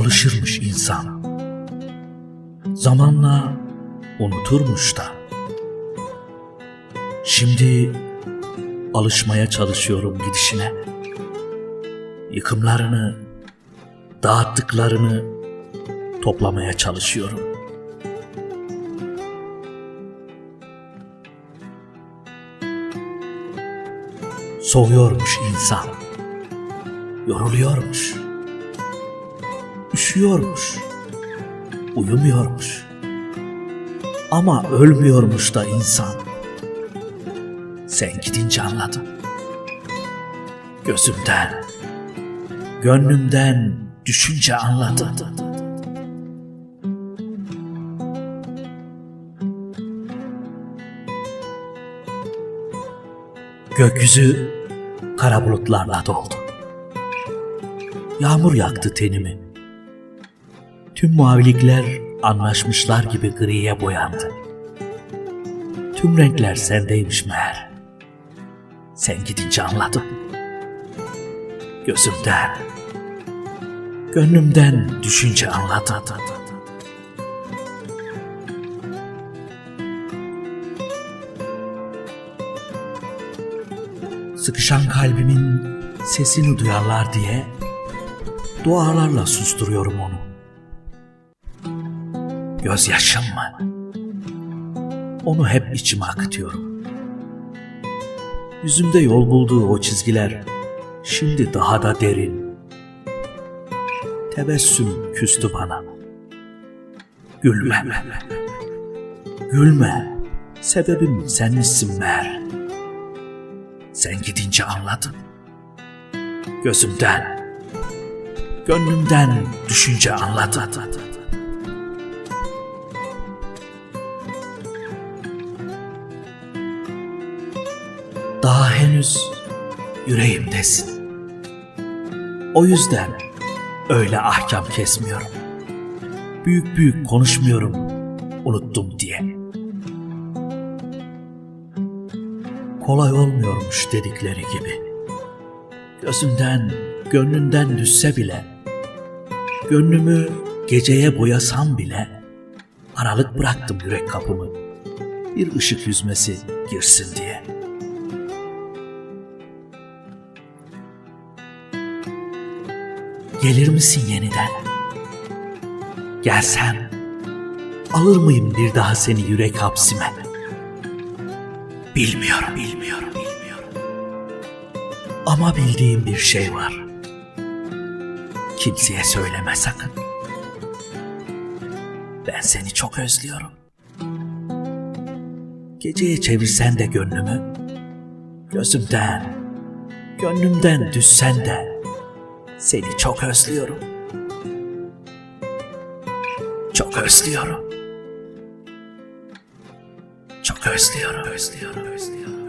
alışırmış insan. Zamanla unuturmuş da. Şimdi alışmaya çalışıyorum gidişine. Yıkımlarını, dağıttıklarını toplamaya çalışıyorum. Soğuyormuş insan. Yoruluyormuş. Üşüyormuş. Uyumuyormuş. Ama ölmüyormuş da insan. Sen gidince anladım. Gözümden, gönlümden düşünce anladım. Gökyüzü kara bulutlarla doldu. Yağmur yaktı tenimi. Tüm mavilikler anlaşmışlar gibi griye boyandı. Tüm renkler sendeymiş meğer. Sen gidince anladım. Gözümden, gönlümden düşünce anladım. Sıkışan kalbimin sesini duyarlar diye dualarla susturuyorum onu. Gözyaşım mı? Onu hep içime akıtıyorum. Yüzümde yol bulduğu o çizgiler şimdi daha da derin. Tebessüm küstü bana. Gülme. Gülme. Sebebim senmişsin meğer. Sen gidince anladım. Gözümden, gönlümden düşünce anladım. Daha henüz yüreğimdesin. O yüzden öyle ahkam kesmiyorum. Büyük büyük konuşmuyorum unuttum diye. Kolay olmuyormuş dedikleri gibi. Gözünden, gönlünden düşse bile, gönlümü geceye boyasam bile, aralık bıraktım yürek kapımı. Bir ışık yüzmesi girsin diye. Gelir misin yeniden? Gelsen, alır mıyım bir daha seni yürek hapsime? Bilmiyorum, bilmiyorum, bilmiyorum. Ama bildiğim bir şey var. Kimseye söyleme sakın. Ben seni çok özlüyorum. Geceye çevirsen de gönlümü, gözümden, gönlümden düşsen de seni çok özlüyorum. Çok özlüyorum. Çok özlüyorum, özlüyorum, özlüyorum.